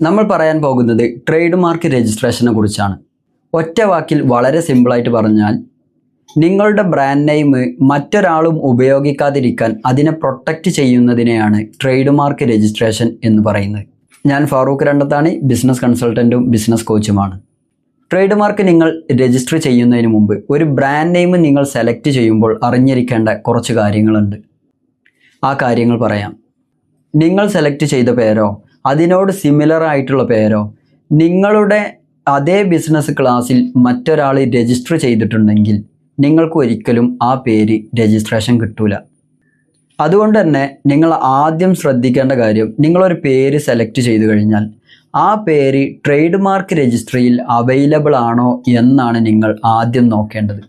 നമ്മൾ പറയാൻ പോകുന്നത് ട്രേഡ് മാർക്ക് രജിസ്ട്രേഷനെ കുറിച്ചാണ്. ഒറ്റ വാക്കിൽ വളരെ സിമ്പിളായിട്ട് പറഞ്ഞാൽ നിങ്ങളുടെ ബ്രാൻഡ് നെയിം മറ്റൊരാളും ഉപയോഗിക്കാതിരിക്കാൻ അതിനെ പ്രൊട്ടക്റ്റ് ചെയ്യുന്നതിനെയാണ് ട്രേഡ് മാർക്ക് രജിസ്ട്രേഷൻ എന്ന് പറയുന്നത്. ഞാൻ ഫാറൂഖ് രണ്ടത്താണ് ബിസിനസ് കൺസൾട്ടന്റും ബിസിനസ് കോച്ചുമാണ് ട്രേഡ് മാർക്ക് നിങ്ങൾ രജിസ്റ്റർ ചെയ്യുന്നതിന് മുമ്പ് ഒരു ബ്രാൻഡ് നെയിം നിങ്ങൾ സെലക്ട് ചെയ്യുമ്പോൾ അറിഞ്ഞിരിക്കേണ്ട കുറച്ച് കാര്യങ്ങളുണ്ട്. ആ കാര്യങ്ങൾ പറയാം. നിങ്ങൾ സെലക്ട് ചെയ്ത പേരോ അതിനോട് സിമിലർ ആയിട്ടുള്ള പേരോ? നിങ്ങളുടെ അതേ ബിസിനസ് ക്ലാസ്സിൽ മറ്റൊരാൾ രജിസ്റ്റർ ചെയ്തിട്ടുണ്ടെങ്കിൽ നിങ്ങൾക്ക് ഒരിക്കലും ആ പേര് രജിസ്ട്രേഷൻ കിട്ടൂല. അതുകൊണ്ട് തന്നെ നിങ്ങൾ ആദ്യം ശ്രദ്ധിക്കേണ്ട കാര്യം നിങ്ങളൊരു പേര് സെലക്ട് ചെയ്തു കഴിഞ്ഞാൽ ആ പേര് ട്രേഡ് മാർക്ക് രജിസ്ട്രിയിൽ അവൈലബിൾ ആണോ എന്നാണ് നിങ്ങൾ ആദ്യം നോക്കേണ്ടത്.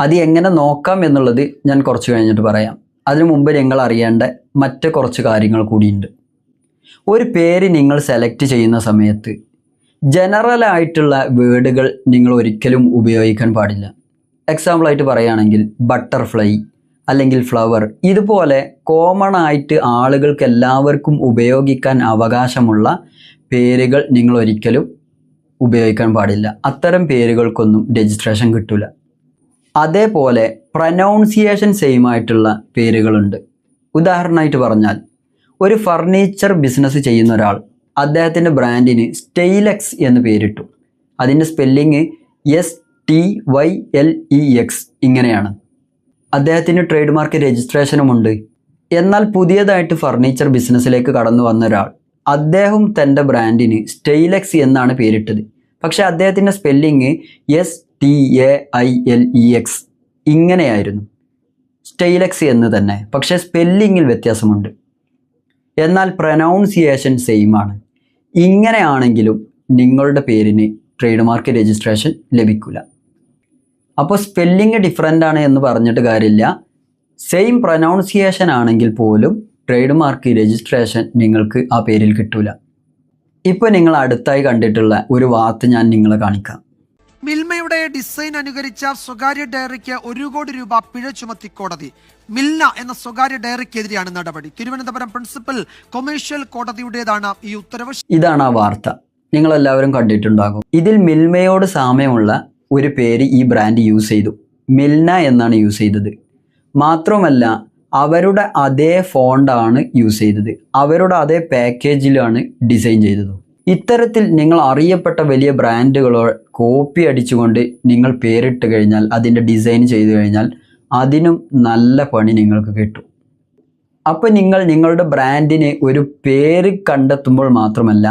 അത് എങ്ങനെ നോക്കാം എന്നുള്ളത് ഞാൻ കുറച്ച് കഴിഞ്ഞിട്ട് പറയാം. അതിനു മുമ്പ് നിങ്ങൾ അറിയേണ്ട മറ്റ് കുറച്ച് കാര്യങ്ങൾ കൂടിയുണ്ട്. ഒരു പേര് നിങ്ങൾ സെലക്ട് ചെയ്യുന്ന സമയത്ത് ജനറലായിട്ടുള്ള വേർഡുകൾ നിങ്ങൾ ഒരിക്കലും ഉപയോഗിക്കാൻ പാടില്ല. എക്സാമ്പിളായിട്ട് പറയുകയാണെങ്കിൽ ബട്ടർഫ്ലൈ അല്ലെങ്കിൽ ഫ്ലവർ ഇതുപോലെ കോമൺ ആയിട്ട് ആളുകൾക്ക് എല്ലാവർക്കും ഉപയോഗിക്കാൻ അവകാശമുള്ള പേരുകൾ നിങ്ങൾ ഒരിക്കലും ഉപയോഗിക്കാൻ പാടില്ല. അത്തരം പേരുകൾക്കൊന്നും രജിസ്ട്രേഷൻ കിട്ടില്ല അതേപോലെ പ്രനൗൺസിയേഷൻ സെയിം ആയിട്ടുള്ള പേരുകളുണ്ട്. ഉദാഹരണമായിട്ട് പറഞ്ഞാൽ ഒരു ഫർണിച്ചർ ബിസിനസ് ചെയ്യുന്ന ഒരാൾ അദ്ദേഹത്തിന്റെ ബ്രാൻഡിന് സ്റ്റെയിലെക്സ് എന്ന് പേരിട്ടു. അതിന്റെ spelling S T Y L E X ഇങ്ങനെയാണ്. അദ്ദേഹത്തിന് ട്രേഡ് മാർക്ക് രജിസ്ട്രേഷനുമുണ്ട് എന്നാൽ പുതിയതായിട്ട് ഫർണിച്ചർ ബിസിനസ്സിലേക്ക് കടന്നു വന്ന ഒരാൾ അദ്ദേഹം തന്റെ ബ്രാൻഡിന് സ്റ്റെയിലെക്സ് എന്നാണ് പേരിട്ടത്. പക്ഷേ അദ്ദേഹത്തിന്റെ spelling S T A I L E X ഇങ്ങനെയായിരുന്നു. സ്റ്റെയിലെക്സ് എന്ന് തന്നെ. പക്ഷേ സ്പെല്ലിങ്ങിൽ വ്യത്യാസമുണ്ട്. എന്നാൽ പ്രൊനൗൺസിയേഷൻ സെയിം ആണ്. ഇങ്ങനെയാണെങ്കിലും നിങ്ങളുടെ പേരിന് ട്രേഡ് മാർക്ക് രജിസ്ട്രേഷൻ ലഭിക്കില്ല അപ്പോൾ സ്പെല്ലിങ് ഡിഫറെന്റ് ആണ് എന്ന് പറഞ്ഞിട്ട് കാര്യമില്ല. സെയിം പ്രൊനൗൺസിയേഷൻ ആണെങ്കിൽ പോലും ട്രേഡ് മാർക്ക് രജിസ്ട്രേഷൻ നിങ്ങൾക്ക് ആ പേരിൽ കിട്ടൂല. ഇപ്പോൾ നിങ്ങൾ അടുത്തായി കണ്ടിട്ടുള്ള ഒരു വാർത്ത ഞാൻ നിങ്ങളെ കാണിക്കാം. മിൽമയുടെ ഡിസൈൻ അനുകരിച്ച സ്വകാര്യ ഡയറിക്ക് ഒരു കോടി രൂപ പിഴ ചുമത്തി കോടതി. മിൽന എന്ന സ്വകാര്യ ഡയറിക്കെതിരെയാണ് നടപടി. തിരുവനന്തപുരം പ്രിൻസിപ്പൽ കൊമേഴ്ഷ്യൽ കോടതിയുടേതാണ് ഈ ഉത്തരവ്. ഇതാണ് ആ വാർത്ത. നിങ്ങൾ എല്ലാവരും കണ്ടിട്ടുണ്ടാകും. ഇതിൽ മിൽമയോട് സാമ്യമുള്ള ഒരു പേര് ഈ ബ്രാൻഡ് യൂസ് ചെയ്തു. മിൽന എന്നാണ് യൂസ് ചെയ്തത്. മാത്രമല്ല അവരുടെ അതേ ഫോണ്ടാണ് യൂസ് ചെയ്തത്. അവരുടെ അതേ പാക്കേജിലാണ് ഡിസൈൻ ചെയ്തത്. ഇത്തരത്തിൽ നിങ്ങൾ അറിയപ്പെട്ട വലിയ ബ്രാൻഡുകളോ കോപ്പി അടിച്ചുകൊണ്ട് നിങ്ങൾ പേരിട്ട് കഴിഞ്ഞാൽ അതിന്റെ ഡിസൈൻ ചെയ്തു കഴിഞ്ഞാൽ അതിനും നല്ല പണി നിങ്ങൾക്ക് കിട്ടും. അപ്പോൾ നിങ്ങൾ നിങ്ങളുടെ ബ്രാൻഡിന് ഒരു പേര് കണ്ടെത്തുമ്പോൾ മാത്രമല്ല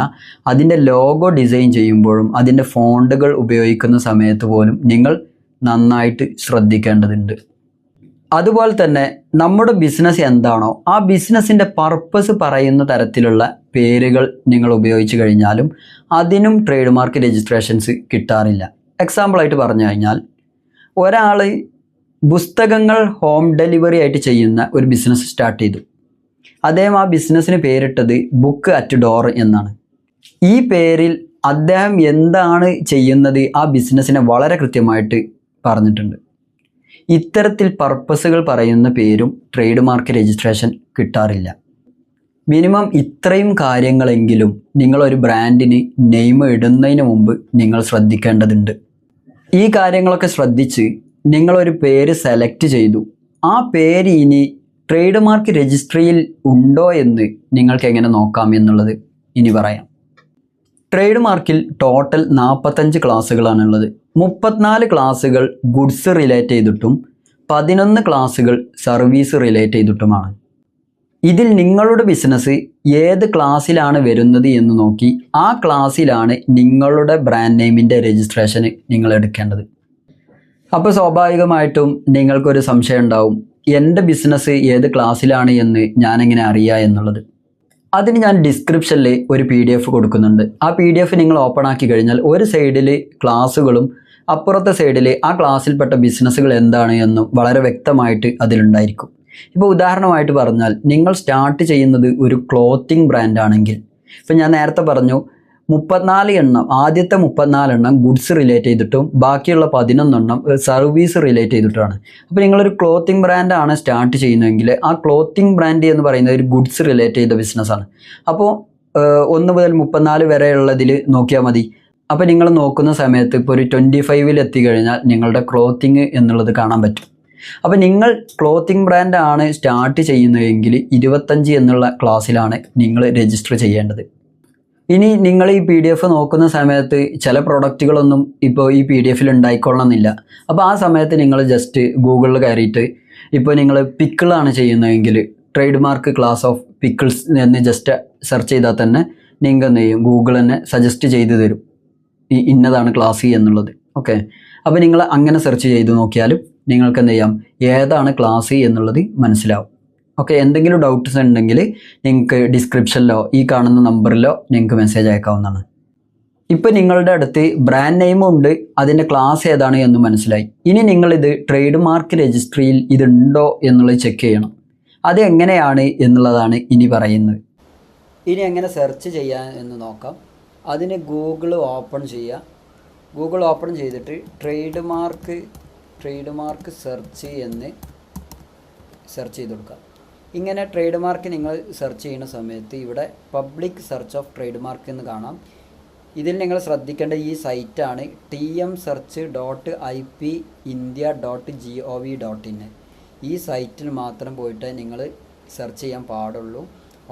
അതിന്റെ ലോഗോ ഡിസൈൻ ചെയ്യുമ്പോഴും അതിന്റെ ഫോണ്ടുകൾ ഉപയോഗിക്കുന്ന സമയത്ത് പോലും നിങ്ങൾ നന്നായിട്ട് ശ്രദ്ധിക്കേണ്ടതുണ്ട്. അതുപോലെ തന്നെ നമ്മുടെ ബിസിനസ് എന്താണോ ആ ബിസിനസ്സിന്റെ പർപ്പസ് പറയുന്ന തരത്തിലുള്ള പേരുകൾ നിങ്ങൾ ഉപയോഗിച്ച് കഴിഞ്ഞാലും അതിനും ട്രേഡ് മാർക്ക് രജിസ്ട്രേഷൻസ് കിട്ടാറില്ല എക്സാമ്പിളായിട്ട് പറഞ്ഞു കഴിഞ്ഞാൽ ഒരാൾ പുസ്തകങ്ങൾ ഹോം ഡെലിവറി ആയിട്ട് ചെയ്യുന്ന ഒരു ബിസിനസ് സ്റ്റാർട്ട് ചെയ്തു. അദ്ദേഹം ആ ബിസിനസ്സിന് പേരിട്ടത് ബുക്ക് അറ്റ് ഡോർ എന്നാണ്. ഈ പേരിൽ അദ്ദേഹം എന്താണ് ചെയ്യുന്നത് ആ ബിസിനസ്സിനെ വളരെ കൃത്യമായിട്ട് പറഞ്ഞിട്ടുണ്ട്. ഇത്തരത്തിൽ പർപ്പസുകൾ പറയുന്ന പേരും ട്രേഡ് മാർക്ക് രജിസ്ട്രേഷൻ കിട്ടാറില്ല. മിനിമം ഇത്രയും കാര്യങ്ങളെങ്കിലും നിങ്ങളൊരു ബ്രാൻഡിന് നെയിം ഇടുന്നതിന് മുമ്പ് നിങ്ങൾ ശ്രദ്ധിക്കേണ്ടതുണ്ട്. ഈ കാര്യങ്ങളൊക്കെ ശ്രദ്ധിച്ച് നിങ്ങളൊരു പേര് സെലക്ട് ചെയ്തു. ആ പേര് ഇനി ട്രേഡ് മാർക്ക് രജിസ്ട്രിയിൽ ഉണ്ടോ എന്ന് നിങ്ങൾക്ക് എങ്ങനെ നോക്കാം എന്നുള്ളത് ഇനി പറയാം. ട്രേഡ് മാർക്കിൽ ടോട്ടൽ നാൽപ്പത്തഞ്ച് ക്ലാസ്സുകളാണുള്ളത് മുപ്പത്തിനാല് ക്ലാസ്സുകൾ ഗുഡ്സ് റിലേറ്റ് ചെയ്തിട്ടും പതിനൊന്ന് ക്ലാസ്സുകൾ സർവീസ് റിലേറ്റ് ചെയ്തിട്ടുമാണ്. ഇതിൽ നിങ്ങളുടെ ബിസിനസ് ഏത് ക്ലാസ്സിലാണ് വരുന്നത് എന്ന് നോക്കി ആ ക്ലാസ്സിലാണ് നിങ്ങളുടെ ബ്രാൻഡ് നെയിമിന്റെ രജിസ്ട്രേഷന് നിങ്ങൾ എടുക്കേണ്ടത്. അപ്പോൾ സ്വാഭാവികമായിട്ടും നിങ്ങൾക്കൊരു സംശയം ഉണ്ടാവും. എന്റെ ബിസിനസ് ഏത് ക്ലാസ്സിലാണ് എന്ന് ഞാനെങ്ങനെ അറിയുക എന്നുള്ളത്. അതിന് ഞാൻ ഡിസ്ക്രിപ്ഷനിൽ ഒരു പി ഡി എഫ് കൊടുക്കുന്നുണ്ട്. ആ പി ഡി എഫ് നിങ്ങൾ ഓപ്പൺ ആക്കി കഴിഞ്ഞാൽ ഒരു സൈഡിൽ ക്ലാസ്സുകളും അപ്പുറത്തെ സൈഡിൽ ആ ക്ലാസ്സിൽപ്പെട്ട ബിസിനസ്സുകൾ എന്താണ് എന്നും വളരെ വ്യക്തമായിട്ട് അതിലുണ്ടായിരിക്കും. ഇപ്പോൾ ഉദാഹരണമായിട്ട് പറഞ്ഞാൽ നിങ്ങൾ സ്റ്റാർട്ട് ചെയ്യുന്നത് ഒരു ക്ലോത്തിങ് ബ്രാൻഡ് ആണെങ്കിൽ. ഇപ്പം ഞാൻ നേരത്തെ പറഞ്ഞു മുപ്പത്തിനാല് എണ്ണം ആദ്യത്തെ മുപ്പത്തിനാല് എണ്ണം ഗുഡ്സ് റിലേറ്റ് ചെയ്തിട്ടും ബാക്കിയുള്ള പതിനൊന്നെണ്ണം സർവീസ് റിലേറ്റ് ചെയ്തിട്ടാണ് അപ്പോൾ നിങ്ങളൊരു ക്ലോത്തിങ് ബ്രാൻഡാണ് സ്റ്റാർട്ട് ചെയ്യുന്നതെങ്കിൽ ആ ക്ലോത്തിങ് ബ്രാൻഡ് എന്ന് പറയുന്നത് ഒരു ഗുഡ്സ് റിലേറ്റ് ചെയ്ത ബിസിനസ്സാണ് അപ്പോൾ ഒന്ന് മുതൽ മുപ്പത്തിനാല് വരെയുള്ളതിൽ നോക്കിയാൽ മതി. അപ്പോൾ നിങ്ങൾ നോക്കുന്ന സമയത്ത് ഇപ്പോൾ ഒരു ട്വന്റി ഫൈവിൽ എത്തിക്കഴിഞ്ഞാൽ നിങ്ങളുടെ ക്ലോത്തിങ് എന്നുള്ളത് കാണാൻ പറ്റും. അപ്പോൾ നിങ്ങൾ ക്ലോത്തിങ് ബ്രാൻഡാണ് സ്റ്റാർട്ട് ചെയ്യുന്നതെങ്കിൽ ഇരുപത്തഞ്ച് എന്നുള്ള ക്ലാസ്സിലാണ് നിങ്ങൾ രജിസ്റ്റർ ചെയ്യേണ്ടത്. ഇനി നിങ്ങൾ ഈ പി ഡി എഫ് നോക്കുന്ന സമയത്ത് ചില പ്രൊഡക്റ്റുകളൊന്നും ഇപ്പോൾ ഈ പി ഡി എഫിൽ ഉണ്ടായിക്കൊള്ളണമെന്നില്ല. അപ്പോൾ ആ സമയത്ത് നിങ്ങൾ ജസ്റ്റ് ഗൂഗിളിൽ കയറിയിട്ട് ഇപ്പോൾ നിങ്ങൾ പിക്കിളാണ് ചെയ്യുന്നതെങ്കിൽ trade mark class of pickles എന്ന് ജസ്റ്റ് സെർച്ച് ചെയ്താൽ തന്നെ നിങ്ങൾക്ക് എന്ത് ചെയ്യും? ഗൂഗിൾ തന്നെ സജസ്റ്റ് ചെയ്ത് തരും. ഈ ഇന്നതാണ് ക്ലാസ് എന്നുള്ളത്. ഓക്കെ അപ്പോൾ നിങ്ങൾ അങ്ങനെ സെർച്ച് ചെയ്ത് നോക്കിയാലും നിങ്ങൾക്ക് എന്ത് ചെയ്യാം? ഏതാണ് ക്ലാസ് എന്നുള്ളത് മനസ്സിലാവും. ഓക്കെ എന്തെങ്കിലും ഡൗട്ട്സ് ഉണ്ടെങ്കിൽ നിങ്ങൾക്ക് ഡിസ്ക്രിപ്ഷനിലോ ഈ കാണുന്ന നമ്പറിലോ നിങ്ങൾക്ക് മെസ്സേജ് അയക്കാവുന്നതാണ്. ഇപ്പം നിങ്ങളുടെ അടുത്ത് ബ്രാൻഡ് നെയിമും ഉണ്ട് അതിന്റെ ക്ലാസ് ഏതാണ് എന്ന് മനസ്സിലായി. ഇനി നിങ്ങളിത് ട്രേഡ് മാർക്ക് രജിസ്ട്രിയിൽ ഇതുണ്ടോ എന്നുള്ളത് ചെക്ക് ചെയ്യണം. അത് എങ്ങനെയാണ് എന്നുള്ളതാണ് ഇനി പറയുന്നത്. ഇനി എങ്ങനെ സെർച്ച് ചെയ്യാൻ എന്ന് നോക്കാം. അതിന് ഗൂഗിൾ ഓപ്പൺ ചെയ്യുക ഗൂഗിൾ ഓപ്പൺ ചെയ്തിട്ട് trade mark trade mark search എന്ന് സെർച്ച് ചെയ്ത് കൊടുക്കുക ഇങ്ങനെ ട്രേഡ് മാർക്ക് നിങ്ങൾ സെർച്ച് ചെയ്യുന്ന സമയത്ത് ഇവിടെ public search of trade mark എന്ന് കാണാം. ഇതിൽ നിങ്ങൾ ശ്രദ്ധിക്കേണ്ട ഈ സൈറ്റാണ് T M search dot I P India dot G O V dot in ഈ സൈറ്റിൽ മാത്രം പോയിട്ട് നിങ്ങൾ സെർച്ച് ചെയ്യാൻ പാടുള്ളൂ.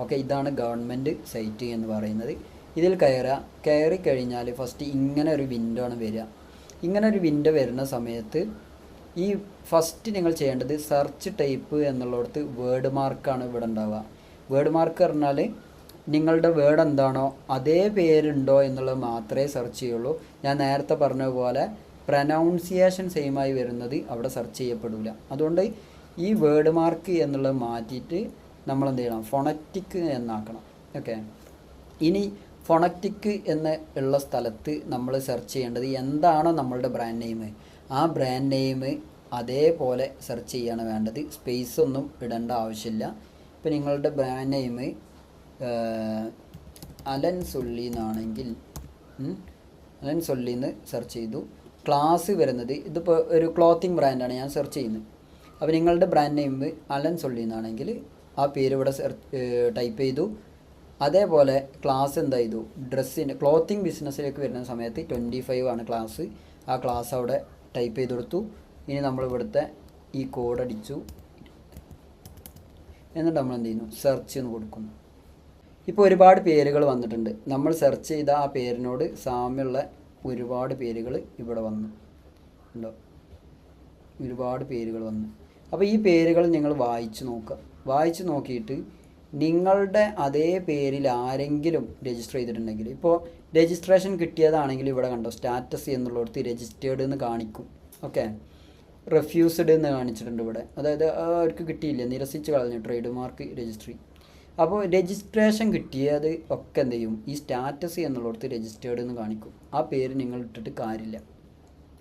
ഓക്കെ ഇതാണ് ഗവൺമെന്റ് സൈറ്റ് എന്ന് പറയുന്നത്. ഇതിൽ കയറുക. കയറി കഴിഞ്ഞാൽ ഫസ്റ്റ് ഇങ്ങനെ ഒരു വിൻഡോ ആണ് വരിക. ഇങ്ങനെ ഒരു വിൻഡോ വരുന്ന സമയത്ത് ഈ ഫസ്റ്റ് നിങ്ങൾ ചെയ്യേണ്ടത് സെർച്ച് ടൈപ്പ് എന്നുള്ളിടത്ത് വേർഡ് മാർക്കാണ് ഇവിടെ ഉണ്ടാവുക. വേർഡ് മാർക്ക് പറഞ്ഞാൽ നിങ്ങളുടെ വേർഡ് എന്താണോ അതേ പേരുണ്ടോ എന്നുള്ളത് മാത്രമേ സെർച്ച് ചെയ്യുള്ളൂ. ഞാൻ നേരത്തെ പറഞ്ഞ പോലെ പ്രനൗൺസിയേഷൻ സെയിമായി വരുന്നത് അവിടെ സെർച്ച് ചെയ്യപ്പെടില്ല അതുകൊണ്ട് ഈ വേർഡ് മാർക്ക് എന്നുള്ളത് മാറ്റിയിട്ട് നമ്മൾ എന്ത് ചെയ്യണം? ഫൊണറ്റിക് എന്നാക്കണം. ഓക്കെ ഇനി ഫൊണറ്റിക് എന്ന് ഉള്ള സ്ഥലത്ത് നമ്മൾ സെർച്ച് ചെയ്യേണ്ടത് എന്താണോ നമ്മളുടെ ബ്രാൻഡ് നെയിം ആ ബ്രാൻഡ് നെയിം അതേപോലെ സെർച്ച് ചെയ്യാണ് വേണ്ടത്. സ്പേസ് ഒന്നും ഇടേണ്ട ആവശ്യമില്ല. ഇപ്പം നിങ്ങളുടെ ബ്രാൻഡ് നെയിം അലൻ സുള്ളി എന്നാണെങ്കിൽ അലൻ സുള്ളി എന്ന് സെർച്ച് ചെയ്തു. ക്ലാസ് വരുന്നത് ഇതിപ്പോൾ ഒരു ക്ലോത്തിങ് ബ്രാൻഡാണ് ഞാൻ സെർച്ച് ചെയ്യുന്നത്. അപ്പോൾ നിങ്ങളുടെ ബ്രാൻഡ് നെയിം അലൻ സുള്ളി എന്നാണെങ്കിൽ ആ പേര് ഇവിടെ സെർച്ച് ടൈപ്പ് ചെയ്തു. അതേപോലെ ക്ലാസ് എന്താ ചെയ്തു? ഡ്രസ്സിന്റെ ക്ലോത്തിങ് ബിസിനസ്സിലേക്ക് വരുന്ന സമയത്ത് ട്വന്റി ഫൈവ് ആണ് ക്ലാസ് ആ ക്ലാസ് അവിടെ ടൈപ്പ് ചെയ്ത് കൊടുത്തു. ഇനി നമ്മൾ ഇവിടുത്തെ ഈ കോഡ് അടിച്ചു. എന്നിട്ട് നമ്മൾ എന്ത് ചെയ്യുന്നു? സെർച്ച് എന്ന് കൊടുക്കുന്നു. ഇപ്പോൾ ഒരുപാട് പേരുകൾ വന്നിട്ടുണ്ട്. നമ്മൾ സെർച്ച് ചെയ്ത ആ പേരിനോട് സാമ്യമുള്ള ഒരുപാട് പേരുകൾ ഇവിടെ വന്നു. ഉണ്ടോ? ഒരുപാട് പേരുകൾ വന്നു. അപ്പോൾ ഈ പേരുകൾ നിങ്ങൾ വായിച്ച് നോക്കുക. വായിച്ച് നോക്കിയിട്ട് നിങ്ങളുടെ അതേ പേരിൽ ആരെങ്കിലും രജിസ്റ്റർ ചെയ്തിട്ടുണ്ടെങ്കിൽ ഇപ്പോൾ രജിസ്ട്രേഷൻ കിട്ടിയതാണെങ്കിൽ ഇവിടെ കണ്ടോ സ്റ്റാറ്റസ് എന്നുള്ളിടത്ത് രജിസ്റ്റേർഡ് എന്ന് കാണിക്കും. ഓക്കെ? റെഫ്യൂസ്ഡ് എന്ന് കാണിച്ചിട്ടുണ്ട് ഇവിടെ. അതായത് അവർക്ക് കിട്ടിയില്ല? നിരസിച്ച് കളഞ്ഞു ട്രേഡ് മാർക്ക് രജിസ്ട്രി അപ്പോൾ രജിസ്ട്രേഷൻ കിട്ടിയത് ഒക്കെ എന്ത് ചെയ്യും? ഈ സ്റ്റാറ്റസ് എന്നുള്ളിടത്ത് രജിസ്റ്റേർഡ് എന്ന് കാണിക്കും. ആ പേര് നിങ്ങൾ ഇട്ടിട്ട് കാര്യമില്ല.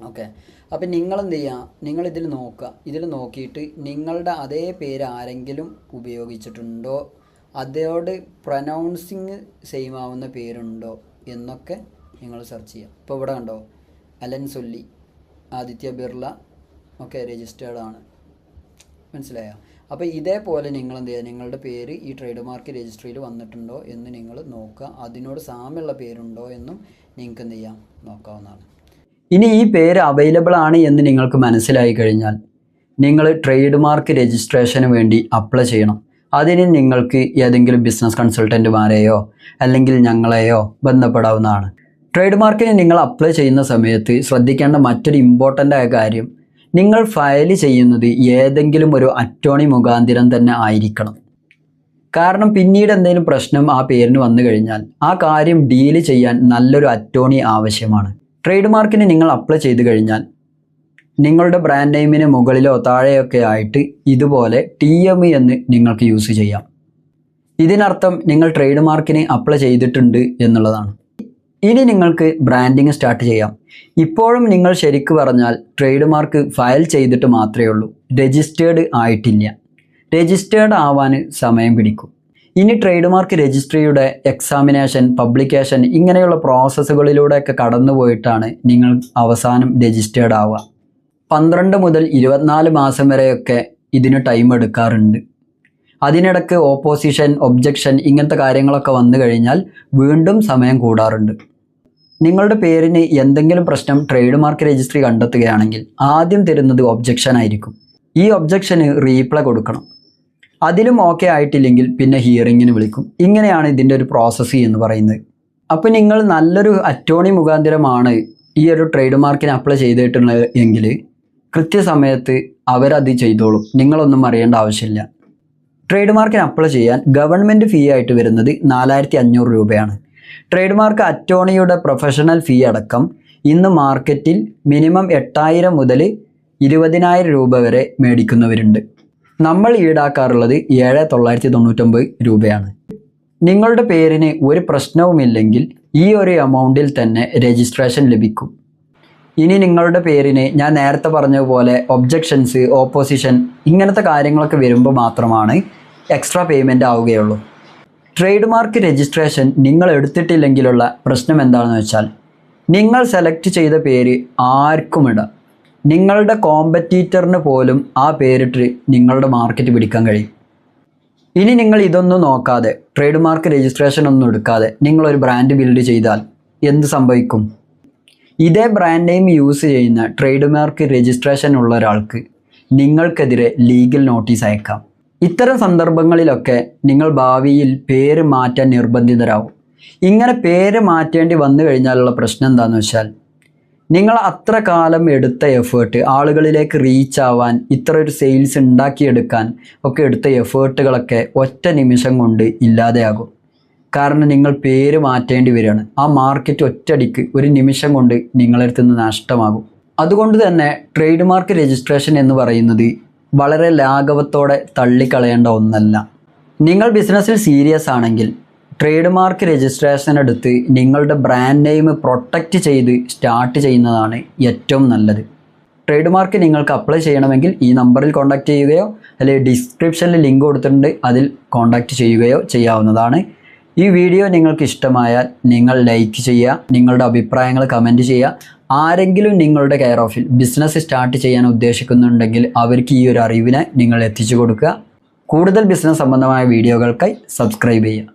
ഓക്കെ? അപ്പം നിങ്ങൾ എന്ത് ചെയ്യുക? നിങ്ങൾ ഇതിൽ നോക്കുക. ഇതിൽ നോക്കിയിട്ട് നിങ്ങളുടെ അതേ പേര് ആരെങ്കിലും ഉപയോഗിച്ചിട്ടുണ്ടോ? അതോട് പ്രൊനൗൺസിങ് സെയിം ആവുന്ന പേരുണ്ടോ? എന്നൊക്കെ നിങ്ങൾ സെർച്ച് ചെയ്യുക ഇപ്പോൾ ഇവിടെ കണ്ടോ? അലൻ സൊല്ലി ആദിത്യ ബിർള ഒക്കെ രജിസ്റ്റേർഡ് ആണ്. മനസ്സിലായോ? അപ്പോൾ ഇതേപോലെ നിങ്ങൾ എന്ത് ചെയ്യുക? നിങ്ങളുടെ പേര് ഈ ട്രേഡ് മാർക്ക് രജിസ്ട്രിയിൽ വന്നിട്ടുണ്ടോ എന്ന് നിങ്ങൾ നോക്കുക. അതിനോട് സാമ്യമുള്ള പേരുണ്ടോ എന്നും നിങ്ങൾക്ക് എന്ത് ചെയ്യാം? നോക്കാവുന്നതാണ്. ഇനി ഈ പേര് അവൈലബിൾ ആണ് എന്ന് നിങ്ങൾക്ക് മനസ്സിലായി കഴിഞ്ഞാൽ നിങ്ങൾ ട്രേഡ് മാർക്ക് രജിസ്ട്രേഷന് വേണ്ടി അപ്ലൈ ചെയ്യണം. അതിന് നിങ്ങൾക്ക് ഏതെങ്കിലും ബിസിനസ് കൺസൾട്ടന്റുമാരെയോ അല്ലെങ്കിൽ ഞങ്ങളെയോ ബന്ധപ്പെടാവുന്നതാണ്. ട്രേഡ് മാർക്കിന് നിങ്ങൾ അപ്ലൈ ചെയ്യുന്ന സമയത്ത് ശ്രദ്ധിക്കേണ്ട മറ്റൊരു ഇമ്പോർട്ടന്റ് ആയ കാര്യം നിങ്ങൾ ഫയൽ ചെയ്യുന്നത് ഏതെങ്കിലും ഒരു അറ്റോണി മുഖാന്തിരം തന്നെ ആയിരിക്കണം. കാരണം പിന്നീട് എന്തെങ്കിലും പ്രശ്നം ആ പേരിന് വന്നു കഴിഞ്ഞാൽ ആ കാര്യം ഡീൽ ചെയ്യാൻ നല്ലൊരു അറ്റോണി ആവശ്യമാണ്. ട്രേഡ് മാർക്കിന് നിങ്ങൾ അപ്ലൈ ചെയ്തു കഴിഞ്ഞാൽ നിങ്ങളുടെ ബ്രാൻഡ് നെയിമിന് മുകളിലോ താഴെയൊക്കെ ആയിട്ട് ഇതുപോലെ ടി എം എന്ന് നിങ്ങൾക്ക് യൂസ് ചെയ്യാം. ഇതിനർത്ഥം നിങ്ങൾ ട്രേഡ് മാർക്കിന് അപ്ലൈ ചെയ്തിട്ടുണ്ട് എന്നുള്ളതാണ്. ഇനി നിങ്ങൾക്ക് ബ്രാൻഡിങ് സ്റ്റാർട്ട് ചെയ്യാം. ഇപ്പോഴും നിങ്ങൾ ശരിക്ക് പറഞ്ഞാൽ ട്രേഡ് മാർക്ക് ഫയൽ ചെയ്തിട്ട് മാത്രമേ ഉള്ളൂ. രജിസ്റ്റേർഡ് ആയിട്ടില്ല. രജിസ്റ്റേർഡ് ആവാൻ സമയം പിടിക്കും. ഇനി ട്രേഡ് മാർക്ക് രജിസ്ട്രിയുടെ എക്സാമിനേഷൻ പബ്ലിക്കേഷൻ ഇങ്ങനെയുള്ള പ്രോസസ്സുകളിലൂടെയൊക്കെ കടന്നു പോയിട്ടാണ് നിങ്ങൾ അവസാനം രജിസ്റ്റേർഡ് ആവുക. പന്ത്രണ്ട് മുതൽ ഇരുപത്തിനാല് മാസം വരെയൊക്കെ ഇതിന് ടൈം എടുക്കാറുണ്ട്. അതിനിടക്ക് ഓപ്പോസിഷൻ ഒബ്ജക്ഷൻ ഇങ്ങനത്തെ കാര്യങ്ങളൊക്കെ വന്നു കഴിഞ്ഞാൽ വീണ്ടും സമയം കൂടാറുണ്ട്. നിങ്ങളുടെ പേരിന് എന്തെങ്കിലും പ്രശ്നം ട്രേഡ് മാർക്ക് രജിസ്ട്രി കണ്ടെത്തുകയാണെങ്കിൽ ആദ്യം തരുന്നത് ഒബ്ജക്ഷൻ ആയിരിക്കും. ഈ ഒബ്ജക്ഷന് റീപ്ലൈ കൊടുക്കണം. അതിലും ഓക്കെ ആയിട്ടില്ലെങ്കിൽ പിന്നെ ഹിയറിങ്ങിന് വിളിക്കും. ഇങ്ങനെയാണ് ഇതിന്റെ ഒരു പ്രോസസ്സ് എന്ന് പറയുന്നത്. അപ്പോൾ നിങ്ങൾ നല്ലൊരു അറ്റോണി മുഖാന്തരമാണ് ഈ ഒരു ട്രേഡ് മാർക്കിന് അപ്ലൈ ചെയ്തിട്ടുള്ളത് എങ്കിൽ കൃത്യസമയത്ത് അവരത് ചെയ്തോളും. നിങ്ങളൊന്നും അറിയേണ്ട ആവശ്യമില്ല. ട്രേഡ് മാർക്കിന് അപ്ലൈ ചെയ്യാൻ ഗവൺമെന്റ് ഫീ ആയിട്ട് വരുന്നത് നാലായിരത്തി അഞ്ഞൂറ് രൂപയാണ്. ട്രേഡ് മാർക്ക് അറ്റോർണിയുടെ പ്രൊഫഷണൽ ഫീ അടക്കം ഇന്ന് മാർക്കറ്റിൽ മിനിമം എട്ടായിരം മുതൽ ഇരുപതിനായിരം രൂപ വരെ മേടിക്കുന്നവരുണ്ട്. നമ്മൾ ഈടാക്കാറുള്ളത് ഏഴ് തൊള്ളായിരത്തി തൊണ്ണൂറ്റൊമ്പത് രൂപയാണ്. നിങ്ങളുടെ പേരിന് ഒരു പ്രശ്നവുമില്ലെങ്കിൽ ഈ ഒരു എമൗണ്ടിൽ തന്നെ രജിസ്ട്രേഷൻ ലഭിക്കും. ഇനി നിങ്ങളുടെ പേരിന് ഞാൻ നേരത്തെ പറഞ്ഞതുപോലെ പോലെ ഒബ്ജക്ഷൻസ് ഓപ്പോസിഷൻ ഇങ്ങനത്തെ കാര്യങ്ങളൊക്കെ വരുമ്പോൾ മാത്രമാണ് എക്സ്ട്രാ പേയ്മെന്റ് ആവുകയുള്ളൂ. ട്രേഡ് മാർക്ക് രജിസ്ട്രേഷൻ നിങ്ങൾ എടുത്തിട്ടില്ലെങ്കിലുള്ള പ്രശ്നം എന്താണെന്ന് വെച്ചാൽ നിങ്ങൾ സെലക്ട് ചെയ്ത പേര് ആർക്കും ഇടാം. നിങ്ങളുടെ കോമ്പറ്റീറ്ററിന് പോലും ആ പേരിട്ട് നിങ്ങളുടെ മാർക്കറ്റ് പിടിക്കാൻ കഴിയും. ഇനി നിങ്ങൾ ഇതൊന്നും നോക്കാതെ ട്രേഡ് മാർക്ക് രജിസ്ട്രേഷൻ ഒന്നും എടുക്കാതെ നിങ്ങളൊരു ബ്രാൻഡ് ബിൽഡ് ചെയ്താൽ എന്ത് സംഭവിക്കും? ഇതേ ബ്രാൻഡ് നെയിം യൂസ് ചെയ്യുന്ന ട്രേഡ് മാർക്ക് രജിസ്ട്രേഷൻ ഉള്ള ഒരാൾക്ക് നിങ്ങൾക്കെതിരെ ലീഗൽ നോട്ടീസ് അയക്കാം. ഇത്തരം സന്ദർഭങ്ങളിലൊക്കെ നിങ്ങൾ ഭാവിയിൽ പേര് മാറ്റാൻ നിർബന്ധിതരാകും ഇങ്ങനെ പേര് മാറ്റേണ്ടി വന്നു കഴിഞ്ഞാലുള്ള പ്രശ്നം എന്താണെന്ന് വെച്ചാൽ നിങ്ങൾ അത്ര കാലം എടുത്ത എഫേർട്ട് ആളുകളിലേക്ക് റീച്ച് ആവാൻ ഇത്ര ഒരു സെയിൽസ് ഉണ്ടാക്കിയെടുക്കാൻ ഒക്കെ എടുത്ത എഫേർട്ടുകളൊക്കെ ഒറ്റ നിമിഷം കൊണ്ട് ഇല്ലാതെയാകും. കാരണം നിങ്ങൾ പേര് മാറ്റേണ്ടി വരികയാണ്. ആ മാർക്കറ്റ് ഒറ്റടിക്ക് ഒരു നിമിഷം കൊണ്ട് നിങ്ങളടുത്ത് നിന്ന് നഷ്ടമാകും. അതുകൊണ്ട് തന്നെ ട്രേഡ് മാർക്ക് രജിസ്ട്രേഷൻ എന്ന് പറയുന്നത് വളരെ ലാഘവത്തോടെ തള്ളിക്കളയേണ്ട ഒന്നല്ല. നിങ്ങൾ ബിസിനസ്സിൽ സീരിയസ് ആണെങ്കിൽ ട്രേഡ് മാർക്ക് രജിസ്ട്രേഷൻ എടുത്ത് നിങ്ങളുടെ ബ്രാൻഡ് നെയിം പ്രൊട്ടക്റ്റ് ചെയ്ത് സ്റ്റാർട്ട് ചെയ്യുന്നതാണ് ഏറ്റവും നല്ലത്. ട്രേഡ് മാർക്ക് നിങ്ങൾക്ക് അപ്ലൈ ചെയ്യണമെങ്കിൽ ഈ നമ്പറിൽ കോൺടാക്റ്റ് ചെയ്യുകയോ അല്ലെങ്കിൽ ഡിസ്ക്രിപ്ഷനിൽ ലിങ്ക് കൊടുത്തിട്ടുണ്ട് അതിൽ കോൺടാക്റ്റ് ചെയ്യുകയോ ചെയ്യാവുന്നതാണ്. ഈ വീഡിയോ നിങ്ങൾക്ക് ഇഷ്ടമായാൽ നിങ്ങൾ ലൈക്ക് ചെയ്യുക നിങ്ങളുടെ അഭിപ്രായങ്ങൾ കമന്റ് ചെയ്യുക. ആരെങ്കിലും നിങ്ങളുടെ കെയർ ഓഫിൽ ബിസിനസ് സ്റ്റാർട്ട് ചെയ്യാൻ ഉദ്ദേശിക്കുന്നുണ്ടെങ്കിൽ അവർക്ക് ഈ ഒരു അറിവിനെ നിങ്ങൾ എത്തിച്ചു കൊടുക്കുക. കൂടുതൽ ബിസിനസ് സംബന്ധമായ വീഡിയോകൾക്കായി സബ്സ്ക്രൈബ് ചെയ്യുക.